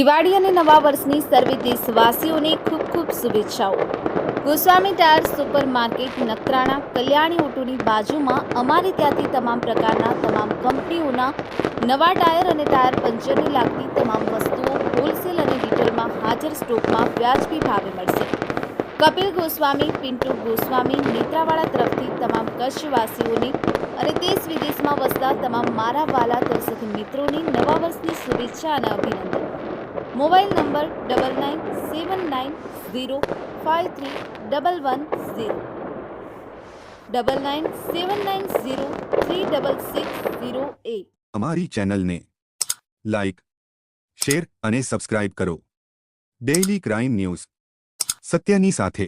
દિવાળી અને નવા વર્ષની સર્વે દેશવાસીઓને ખૂબ ખૂબ શુભેચ્છાઓ. Goswami tyre super market Nakrana Kalyani ઓટોની બાજુમાં અમારે ત્યાંથી તમામ પ્રકારના તમામ કંપનીઓના નવા ટાયર અને ટાયર પંચરને લાગતી તમામ વસ્તુઓ હોલસેલ અને રિટેલમાં હાજર સ્ટોકમાં વ્યાજબી ભાવે મળશે. કપિલ ગોસ્વામી, પિન્ટુ ગોસ્વામી, નેત્રાવાળા તરફથી તમામ કચ્છવાસીઓને અને દેશ વિદેશમાં વસતા તમામ મારા વાલા દર્શક મિત્રોની નવા વર્ષની શુભેચ્છા અને અભિનંદન. Mobile number double nine seven nine zero five three double one zero. Double nine seven nine zero three double six zero eight અમારી ચેનલને લાઇક શેર અને સબસ્ક્રાઇબ કરો. Daily crime news. સત્યની સાથે.